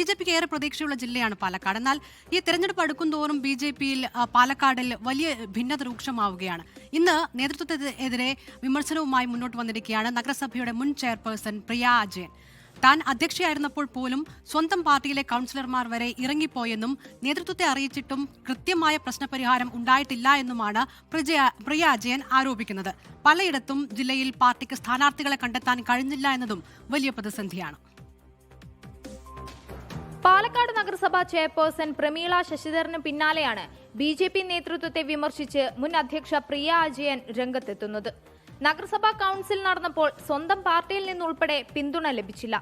B J പിക്ക് ഏറെ പ്രതീക്ഷയുള്ള ജില്ലയാണ് പാലക്കാട്. എന്നാൽ ഈ തെരഞ്ഞെടുപ്പ് അടുക്കും തോറും ബി ജെ പിയിൽ പാലക്കാടിൽ വലിയ ഭിന്നത രൂക്ഷമാവുകയാണ് ഇന്ന് നേതൃത്വത്തിനെതിരെ വിമർശനവുമായി മുന്നോട്ട് വന്നിരിക്കുകയാണ് നഗരസഭയുടെ മുൻ ചെയർപേഴ്സൺ പ്രിയ അജയൻ. താൻ അധ്യക്ഷയായിരുന്നപ്പോൾ പോലും സ്വന്തം പാർട്ടിയിലെ കൗൺസിലർമാർ വരെ ഇറങ്ങിപ്പോയെന്നും നേതൃത്വത്തെ അറിയിച്ചിട്ടും കൃത്യമായ പ്രശ്നപരിഹാരം ഉണ്ടായിട്ടില്ല എന്നുമാണ് പ്രിയ അജയൻ ആരോപിക്കുന്നത്. പലയിടത്തും ജില്ലയിൽ പാർട്ടിക്ക് സ്ഥാനാർത്ഥികളെ കണ്ടെത്താൻ കഴിഞ്ഞില്ല എന്നതും വലിയ പ്രതിസന്ധിയാണ്. പാലക്കാട് നഗരസഭ ചെയർപേഴ്സൺ പ്രമീള ശശിധരന് പിന്നാലെയാണ് ബി ജെ പി നേതൃത്വത്തെ വിമർശിച്ച് മുൻ അധ്യക്ഷ പ്രിയ അജയൻ രംഗത്തെത്തുന്നത്. നഗരസഭാ കൌൺസിൽ നടന്നപ്പോൾ സ്വന്തം പാർട്ടിയിൽ നിന്നുൾപ്പെടെ പിന്തുണ ലഭിച്ചില്ല.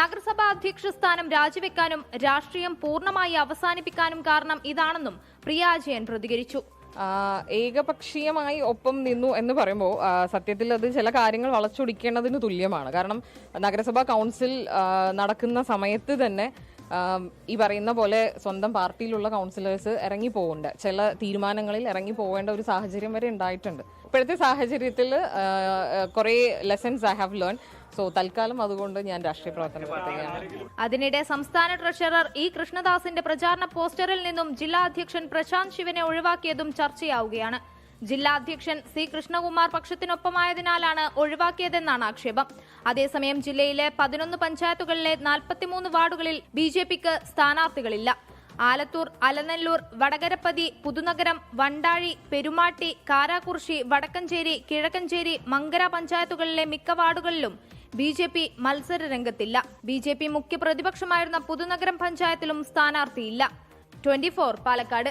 നഗരസഭാ അധ്യക്ഷ സ്ഥാനം രാജിവെക്കാനും രാഷ്ട്രീയം പൂർണമായി അവസാനിപ്പിക്കാനും കാരണം ഇതാണെന്നും പ്രിയ അജയൻ പ്രതികരിച്ചു. ഏകപക്ഷീയമായി ഒപ്പം നിന്നു എന്ന് പറയുമ്പോൾ സത്യത്തിൽ അത് ചില കാര്യങ്ങൾ വളച്ചൊടിക്കേണ്ടതിന് തുല്യമാണ്. കാരണം നഗരസഭാ കൗൺസിൽ നടക്കുന്ന സമയത്ത് തന്നെ ഈ പറയുന്ന പോലെ സ്വന്തം പാർട്ടിയിലുള്ള കൗൺസിലേഴ്സ് ഇറങ്ങി പോകുന്നുണ്ട് ചില തീരുമാനങ്ങളിൽ ഇറങ്ങി പോകേണ്ട ഒരു സാഹചര്യം വരെ ഉണ്ടായിട്ടുണ്ട്. ഇപ്പോഴത്തെ സാഹചര്യത്തിൽ കുറേ lessons I have learn so തൽക്കാലം അതുകൊണ്ട് ഞാൻ രാഷ്ട്രീയ പ്രവർത്തനം നടത്തുകയാണ്. അതിനിടെ സംസ്ഥാന ട്രഷറർ ഇ കൃഷ്ണദാസിന്റെ പ്രചാരണ പോസ്റ്ററിൽ നിന്നും ജില്ലാ അധ്യക്ഷൻ പ്രശാന്ത് ശിവനെ ഒഴിവാക്കിയതും ചർച്ചയാവുകയാണ്. ജില്ലാ അധ്യക്ഷൻ സി കൃഷ്ണകുമാർ പക്ഷത്തിനൊപ്പമായതിനാലാണ് ഒഴിവാക്കിയതെന്നാണ് ആക്ഷേപം. അതേസമയം ജില്ലയിലെ പതിനൊന്ന് പഞ്ചായത്തുകളിലെ നാൽപ്പത്തിമൂന്ന് വാർഡുകളിൽ ബി ജെ പിക്ക് സ്ഥാനാർത്ഥികളില്ല. ആലത്തൂർ അലനല്ലൂർ വടകരപ്പതി പുതുനഗരം വണ്ടാഴി പെരുമാട്ടി കാരാകുർശി വടക്കഞ്ചേരി കിഴക്കഞ്ചേരി മങ്കര പഞ്ചായത്തുകളിലെ മിക്ക വാർഡുകളിലും ബി ജെ പി മത്സര രംഗത്തില്ല ബി ജെ പി മുഖ്യ പ്രതിപക്ഷമായിരുന്ന പുതുനഗരം പഞ്ചായത്തിലും സ്ഥാനാർത്ഥിയില്ല. Twenty four Palakkad.